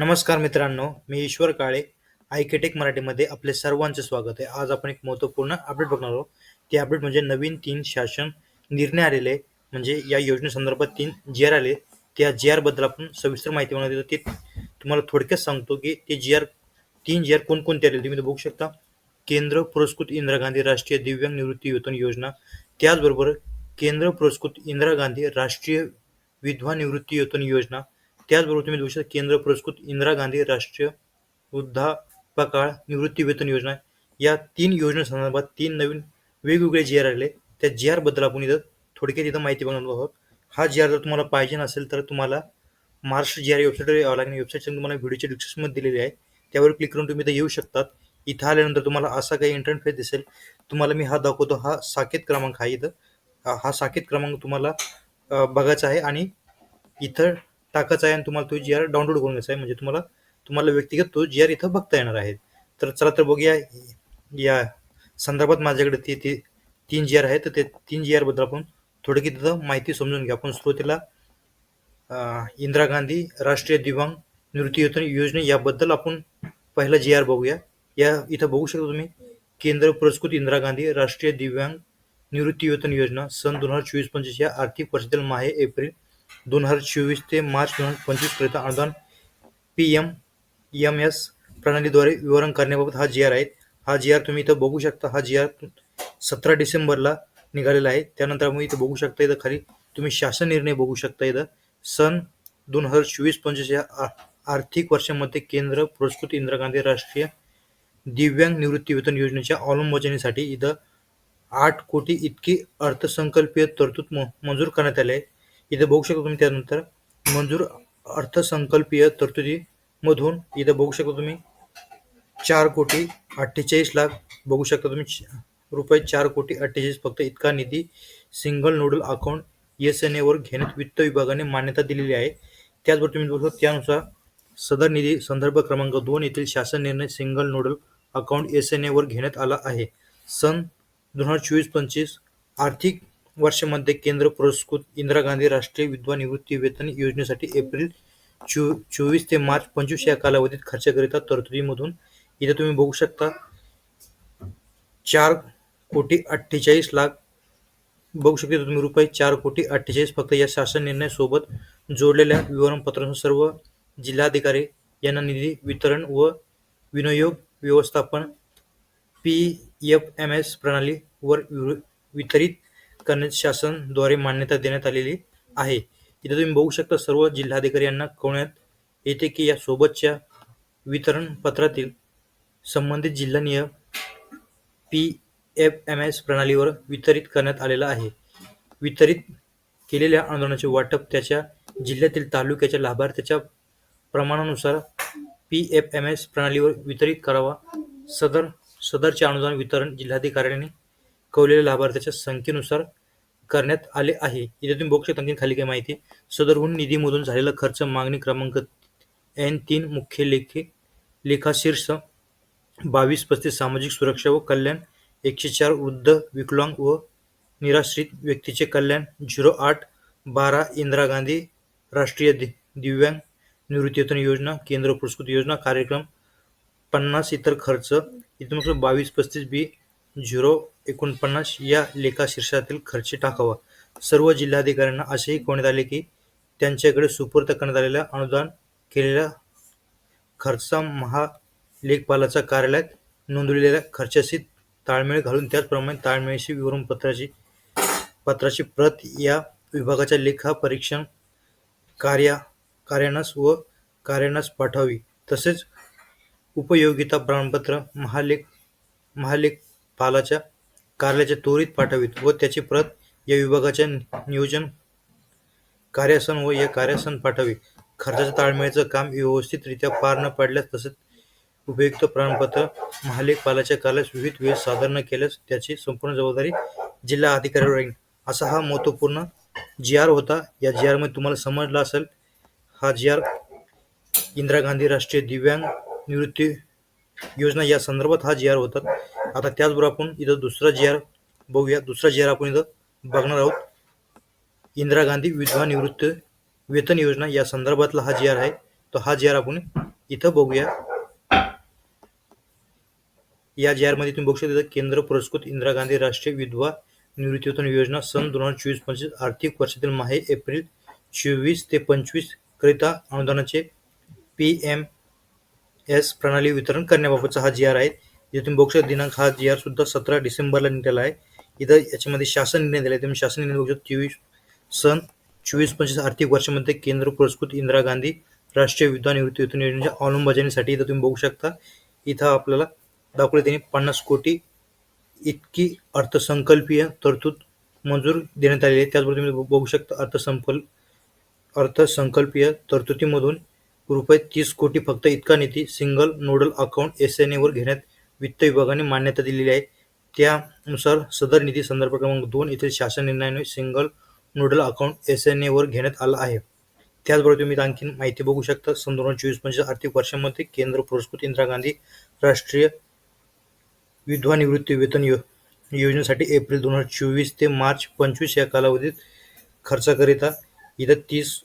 नमस्कार मित्रांनो मी ईश्वर काळे आयकेटेक मराठीमध्ये आपले सर्वांचे स्वागत आहे. आज आपण एक महत्त्वपूर्ण अपडेट बघणार आहोत. ते अपडेट म्हणजे नवीन तीन शासन निर्णय आलेले म्हणजे या योजनेसंदर्भात तीन जी आर आले त्या जी आरबद्दल आपण सविस्तर माहिती बनवली तर ते तुम्हाला थोडक्यात सांगतो की ते जी आर तीन जी आर कोणकोणते आले तुम्ही बघू शकता. केंद्र पुरस्कृत इंदिरा गांधी राष्ट्रीय दिव्यांग निवृत्ती वेतन योजना. त्याचबरोबर केंद्र पुरस्कृत इंदिरा गांधी राष्ट्रीय विधवा निवृत्ती वेतन योजना. त्याचबरोबर तुम्ही देऊ शकता केंद्र पुरस्कृत इंदिरा गांधी राष्ट्रीय वृद्धापकाळ निवृत्ती वेतन योजना. या तीन योजनेसंदर्भात तीन नवीन वेगवेगळे जी आर आले त्या जी आरबद्दल आपण इथं थोडक्यात इथं माहिती बनवणार आहोत. हा जी आर जर तुम्हाला पाहिजे नसेल तर तुम्हाला महाराष्ट्र जी आर वेबसाईटवर यावं लागेल. वेबसाईटच्या तुम्हाला व्हिडिओच्या डिस्क्रिप्शनमध्ये दिलेली आहे. त्यावर क्लिक करून तुम्ही इथं येऊ शकतात. इथं आल्यानंतर तुम्हाला असा काही इंटरफेस दिसेल. तुम्हाला मी हा दाखवतो. हा साकेत क्रमांक आहे इथं. हा- साकेत क्रमांक तुम्हाला बघायचा आहे. आणि इथं टाकायचा आहे आणि तुम्हाला तो जी आर डाउनलोड करून घ्यायचा आहे. म्हणजे तुम्हाला तुम्हाला व्यक्तिगत तो जी आर इथं बघता येणार आहे. तर चला तर बघूया या संदर्भात माझ्याकडे ती ती तीन जी आर आहेत तर ते तीन जी आरबद्दल आपण थोडक्यात तिथं माहिती समजून घ्या. आपण सुरुवातीला इंदिरा गांधी राष्ट्रीय दिव्यांग निवृत्तीवेतन योजने याबद्दल आपण पहिला जी आर बघूया. या इथं बघू शकता तुम्ही केंद्र पुरस्कृत इंदिरा गांधी राष्ट्रीय दिव्यांग निवृत्तीवेतन योजना सन दोन हजार चोवीस पंचवीस या आर्थिक वर्षातील माहे एप्रिल दोन हजार चोवीस ते मार्च दोन हजार पंचवीसपर्यंत अनुदान पी एम एम एस प्रणालीद्वारे विवरण करण्याबाबत हा जी आर आहे. हा जी आर तुम्ही इथं बघू शकता. हा जी आर सतरा डिसेंबरला निघालेला आहे. त्यानंतर आपण इथं बघू शकता इथं खाली तुम्ही शासन निर्णय बघू शकता इथं. सन दोन हजार चोवीस पंचवीस या आर्थिक वर्षामध्ये केंद्र पुरस्कृत इंदिरा गांधी राष्ट्रीय दिव्यांग निवृत्ती वेतन योजनेच्या अंमलबजावणीसाठी इथं आठ कोटी इतकी अर्थसंकल्पीय तरतूद म- मंजूर करण्यात आले आहे. इथं बघू शकता तुम्ही त्यानंतर मंजूर अर्थसंकल्पीय तरतुदीमधून इथं बघू शकता तुम्ही चार कोटी अठ्ठेचाळीस लाख बघू शकता तुम्ही रुपये चार कोटी अठ्ठेचाळीस फक्त इतका निधी single nodal account S N ever घेण्यात वित्त विभागाने मान्यता दिलेली आहे. त्याचबरोबर तुम्ही बघू शकता त्यानुसार सदर निधी संदर्भ क्रमांक दोन येथील शासन निर्णय single nodal account S N ever घेण्यात आला आहे. सन दोन हजार चोवीस पंचवीस आर्थिक वर्षामध्ये केंद्र पुरस्कृत इंदिरा गांधी राष्ट्रीय विधवा निवृत्ती वेतन योजनेसाठी एप्रिल चो चोवीस ते मार्च पंचवीस या कालावधीत खर्चाकरिता तरतुदीमधून इथे तुम्ही बघू शकता चार कोटी अठ्ठेचाळीस लाख बघू शकता तुम्ही रुपये चार कोटी अठ्ठेचाळीस फक्त या शासन निर्णयासोबत जोडलेल्या विवरणपत्रांसह सर्व जिल्हाधिकारी यांना निधी वितरण व विनियोग व्यवस्थापन पी एफ एम एस प्रणालीवर वितरित करण्यास शासनद्वारे मान्यता देण्यात आलेली आहे. इथे तुम्ही बघू शकता सर्व जिल्हाधिकारी यांना कळवण्यात येते की या सोबतच्या वितरण पत्रातील संबंधित जिल्हानिय पी एफ एम एस प्रणालीवर वितरित करण्यात आलेला आहे. वितरित केलेल्या अनुदानाचे वाटप त्याच्या जिल्ह्यातील तालुक्याच्या लाभार्थ्याच्या प्रमाणानुसार पी एफ एम एस प्रणालीवर वितरित करावा. सदर सदरचे अनुदान वितरण जिल्हाधिकाऱ्यांनी कवलेल्या लाभार्थ्याच्या संख्येनुसार करण्यात आले आहे. इथे तुम्ही बघू शकता खाली काय माहिती सदरहून निधीमधून झालेला खर्च मागणी क्रमांक एन तीन मुख्य लेखे लेखाशीर्ष बावीस पस्तीस सामाजिक सुरक्षा व कल्याण एकशे चार वृद्ध विकलांग व निराश्रित व्यक्तीचे कल्याण झिरो आठ बारा इंदिरा गांधी राष्ट्रीय दि दिव्यांग निवृत्तीवेतन योजना केंद्र पुरस्कृत योजना कार्यक्रम पन्नास इतर खर्च इथून बावीस पस्तीस बी झिरो एकोणपन्नास या लेखाशीर्षातील खर्च टाकावा. सर्व जिल्हाधिकाऱ्यांना असेही कळवण्यात आले की त्यांच्याकडे सुपूर्द करण्यात आलेल्या अनुदान केलेल्या खर्चा महालेखपालाच्या कार्यालयात नोंदवलेल्या खर्चाशी ताळमेळ घालून त्याचप्रमाणे ताळमेळाशी विवरणपत्राची पत्राची प्रत या विभागाच्या लेखा परीक्षण कार्या कार्यानास व कार्यानास पाठवावी. तसेच उपयोगिता प्रमाणपत्र महालेख पालाच्या कार्यालयाच्या त्वरित पाठवीत व त्याची प्रत या विभागाच्या नियोजन कार्यासन व या कार्यासन पाठवी. खर्चाच्या ताळमेळीचं काम व्यवस्थितरित्या पार न पडल्यास तसेच उपयुक्त प्रमाणपत्र महालेखपालाच्या कार्यालयास विविध वेळ सादर न केल्यास त्याची संपूर्ण जबाबदारी जिल्हा अधिकाऱ्यावर राहील. असा हा महत्त्वपूर्ण जी आर होता. या जी आरमध्ये तुम्हाला समजला असेल हा जी आर इंदिरा गांधी राष्ट्रीय दिव्यांग निवृत्ती योजना या संदर्भात हा जी आर होता आता त्याचबरोबर आपण इथं दुसरा जी आर बघूया. दुसरा जी आर आपण इथं बघणार आहोत. इंदिरा गांधी विधवा निवृत्ती वेतन योजना या संदर्भातला हा जी आर आहे. तो हा जी आर आपण इथं बघूया. या जी आरमध्ये तुम्ही बघू शकता केंद्र पुरस्कृत इंदिरा गांधी राष्ट्रीय विधवा निवृत्तीवेतन योजना सन दोन हजार चोवीस पंचवीस आर्थिक वर्षातील माहे एप्रिल चोवीस ते पंचवीस करिता अनुदानाचे पी एम एस प्रणाली वितरण करण्याबाबतचा हा जी आर आहे. इथे तुम्ही बघू शकता दिनांक हा जी आर सुद्धा सतरा डिसेंबरला निघाला आहे. इथं याच्यामध्ये शासन निर्णय दिला आहे तुम्ही शासन निर्णय बघू शकता. चोवीस सन चोवीस पंचवीस आर्थिक वर्षामध्ये केंद्र पुरस्कृत इंदिरा गांधी राष्ट्रीय विद्वान निवृत्ती वेतन योजनेच्या अंमलबजावणीसाठी इथं तुम्ही बघू शकता. इथं आपल्याला दाखवले त्यांनी पन्नास कोटी इतकी अर्थसंकल्पीय तरतूद मंजूर देण्यात आलेली आहे. त्याचबरोबर तुम्ही बघू शकता अर्थसंकल्प अर्थसंकल्पीय तरतुदीमधून रुपये तीस कोटी फक्त इतका निधी single nodal account S N ever घेण्यात वित्त विभागाने मान्यता दिलेली आहे. त्यानुसार सदर निधी संदर्भ क्रमांक दोन येथील शासन निर्णयाने single nodal account S N ever घेण्यात आला आहे. त्याचबरोबर तुम्ही आणखी आणखीन माहिती बघू शकता. सन दोन हजार चोवीस पंचवीस आर्थिक वर्षामध्ये केंद्र पुरस्कृत इंदिरा गांधी राष्ट्रीय विधवा निवृत्ती वेतन यो योजनेसाठी एप्रिल दोन हजार चोवीस ते मार्च पंचवीस या कालावधीत खर्चाकरिता इथं तीस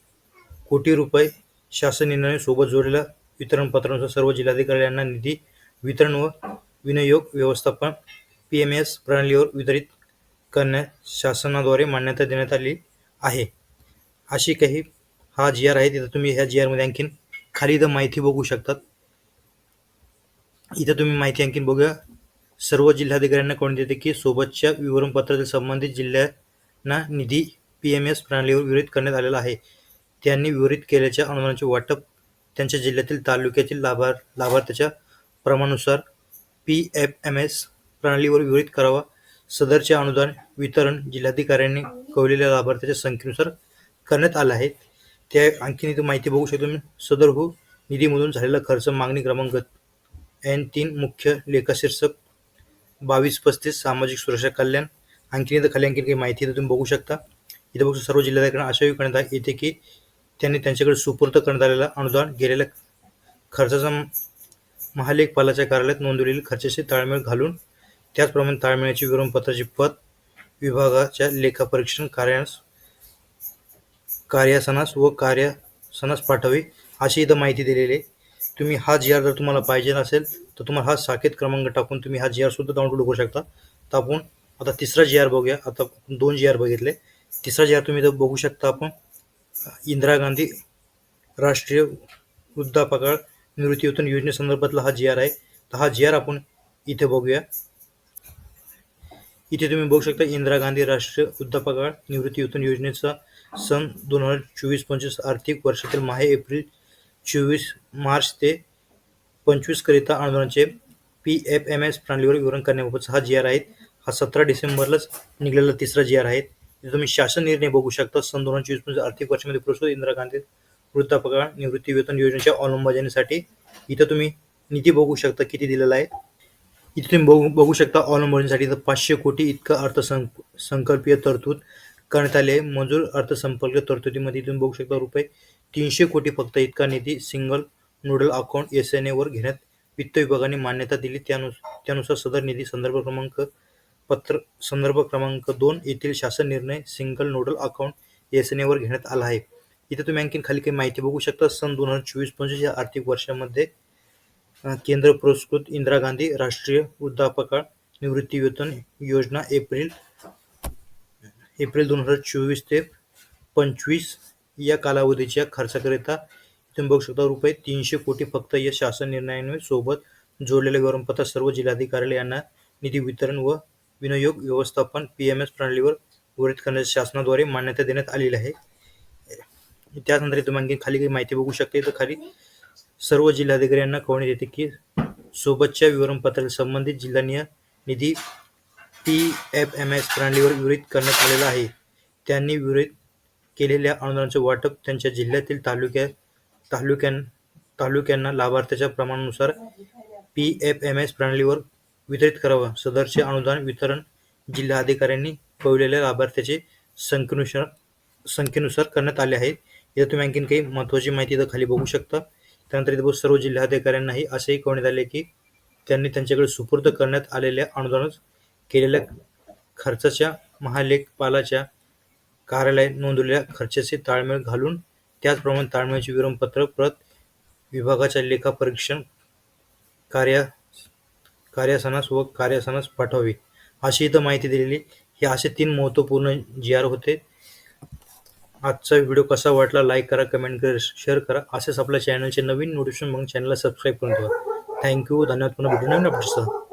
कोटी रुपये शासन निर्णय सोबत जोडलेल्या वितरणपत्रानुसार सर्व जिल्हाधिकारी यांना निधी वितरण व विनियोग व्यवस्थापन पी एम एस प्रणालीवर वितरित करण्यास शासनाद्वारे मान्यता देण्यात आली आहे. अशी काही हा जी आर आहे तिथं तुम्ही ह्या जी आरमध्ये आणखीन खाली इथं माहिती बघू शकतात. इथं तुम्ही माहिती आणखीन बघूया. सर्व जिल्हाधिकाऱ्यांना कोण देते की सोबतच्या विवरणपत्रातील संबंधित जिल्ह्यांना निधी पी एम एस प्रणालीवर वितरित करण्यात आलेला आहे. त्यांनी वितरित केल्याच्या अनुदानाचे वाटप त्यांच्या जिल्ह्यातील तालुक्यातील लाभार लाभार्थ्याच्या प्रमाणानुसार पी एफ एम एस प्रणालीवर वितरित करावा. सदरचे अनुदान वितरण जिल्हाधिकाऱ्यांनी कळवलेल्या लाभार्थ्याच्या संख्येनुसार करण्यात आलं आहे. त्या आणखीन इथे माहिती बघू शकतो मी. सदर हो निधीमधून झालेला खर्च मागणी क्रमांक एन तीन मुख्य लेखाशीर्षक बावीस पस्तीस सामाजिक सुरक्षा कल्याण आणखीन इथं खाली आणखीन काही माहिती इथं तुम्ही बघू शकता. इथं बघू सर्व जिल्हाधिकाऱ्यांना आशा करण्यात येते की त्यांनी त्यांच्याकडे सुपूर्द करण्यात आलेला अनुदान गेलेल्या खर्चाचा महालेखपालाच्या कार्यालयात नोंदवलेली खर्चाशी ताळमेळ घालून त्याचप्रमाणे ताळमेळाची विवरणपत्राची पद विभागाच्या लेखापरीक्षण कार्यास कार्यासनास व कार्यासनास पाठवी अशी इथं माहिती दिलेली आहे. तुम्ही हा जी आर जर तुम्हाला पाहिजे असेल तर तुम्हाला हा साकेत क्रमांक टाकून तुम्ही हा जी आर सुद्धा डाउनलोड करू शकता. तर आपण आता तिसरा जी आर बघूया. आता दोन जी आर बघितले. तिसरा जी आर तुम्ही इथं बघू शकता आपण. इंदिरा गांधी राष्ट्रीय वृद्धापकाळ निवृत्तीवेतन योजनेसंदर्भातला हा जी आर आहे. तर हा जी आर आपण इथे बघूया. इथे तुम्ही बघू शकता इंदिरा गांधी राष्ट्रीय वृद्धापकाळ निवृत्तीवेतन योजनेचा सन दोन हजार चोवीस पंचवीस आर्थिक वर्षातील माहे एप्रिल चोवीस मार्च ते पंचवीस करिता पी एफ एम एस प्रणालीवर विवरण करण्याबाबतचा हा जी आर आहे. हा सतरा डिसेंबरलाच निघालेला तिसरा जी आर आहे. तुम्ही शासन निर्णय बघू शकता सन दोन हजार चोवीस पंचवीस आर्थिक वर्षामध्ये पुरस्कृत इंदिरा गांधी वृद्धापकाळ निवृत्ती वेतन योजनेच्या अंमलबजावणीसाठी इथं तुम्ही निधी बघू शकता किती दिलेला आहे. इथे तुम्ही बघू बघू शकता अंमलबजावणीसाठी इथं पाचशे कोटी इतका अर्थसं संकल्पीय तरतूद करण्यात आले आहे. मंजूर अर्थसंपर्क तरतुदीमध्ये तुम्ही बघू शकता रुपये तीनशे कोटी फक्त इतका निधी single nodal account S N ever घेण्यात वित्त विभागाने मान्यता दिली. त्यानुसार त्यानुसार सदर निधी संदर्भ क्रमांक पत्र संदर्भ क्रमांक दोन येथील शासन निर्णय single nodal account S N ever घेण्यात आला आहे. इथे तुम्ही आणखीन खाली काही माहिती बघू शकता. सन दोन हजार चोवीस पंचवीस या आर्थिक वर्षामध्ये केंद्र पुरस्कृत इंदिरा गांधी राष्ट्रीय वृद्धापकाळ निवृत्ती वेतन योजना एप्रिल एप्रिल दोन हजार चोवीस ते पंचवीस या कालावधीच्या खर्चाकरिता तुम्ही बघू शकता रुपये तीनशे कोटी फक्त या शासन निर्णयाने सोबत जोडलेले विवरणपत्र सर्व जिल्हाधिकारी यांना निधी वितरण व विनियोग व्यवस्थापन पी एम एस प्रणालीवर विरोध करण्याच्या शासनाद्वारे मान्यता देण्यात आलेली आहे. त्यानंतर तुम्ही आणखी खाली काही माहिती बघू शकते. तर खाली सर्व जिल्हाधिकाऱ्यांना कळवण्यात येते की सोबतच्या विवरणपत्राला संबंधित जिल्हानीय निधी पी एफ एम एस प्रणालीवर वितरित करण्यात आलेला आहे. त्यांनी वितरित केलेल्या अनुदानाचे वाटप त्यांच्या जिल्ह्यातील तालुक्या तालुक्यां तालुक्यांना लाभार्थ्याच्या प्रमाणानुसार पी एफ एम एस प्रणालीवर वितरित करावं. सदरचे अनुदान वितरण जिल्हा अधिकाऱ्यांनी कळवलेल्या लाभार्थ्याचे संख्येनुसार संख्येनुसार करण्यात आले आहे इथं तुम्ही आणखीन काही महत्त्वाची माहिती इथं खाली बघू शकता. त्यानंतर इथं बघ- सर्व जिल्हाधिकाऱ्यांनाही असेही कळवण्यात आले की त्यांनी त्यांच्याकडे सुपूर्द करण्यात आलेल्या अनुदानात केलेल्या खर्चाच्या महालेखपालाच्या कार्यालयात नोंदवलेल्या खर्चाचे ताळमेळ घालून त्याचप्रमाणे ताळमेळाचे विवरणपत्र प्रत विभागाच्या लेखा परीक्षण कार्य कार्यासनास व कार्यासनास पाठवावी. अशी इथं माहिती दिलेली. हे असे तीन महत्त्वपूर्ण जी आर होते. आजचा व्हिडिओ कसा वाटला लाईक करा कमेंट करा शेअर करा. असेच आपल्या चॅनलचे नवीन नोटिफिकेशन मग चॅनलला सबस्क्राईब करून ठेवा. थँक्यू धन्यवाद. पुन्हा भेटू. नवीन अपडेट्ससह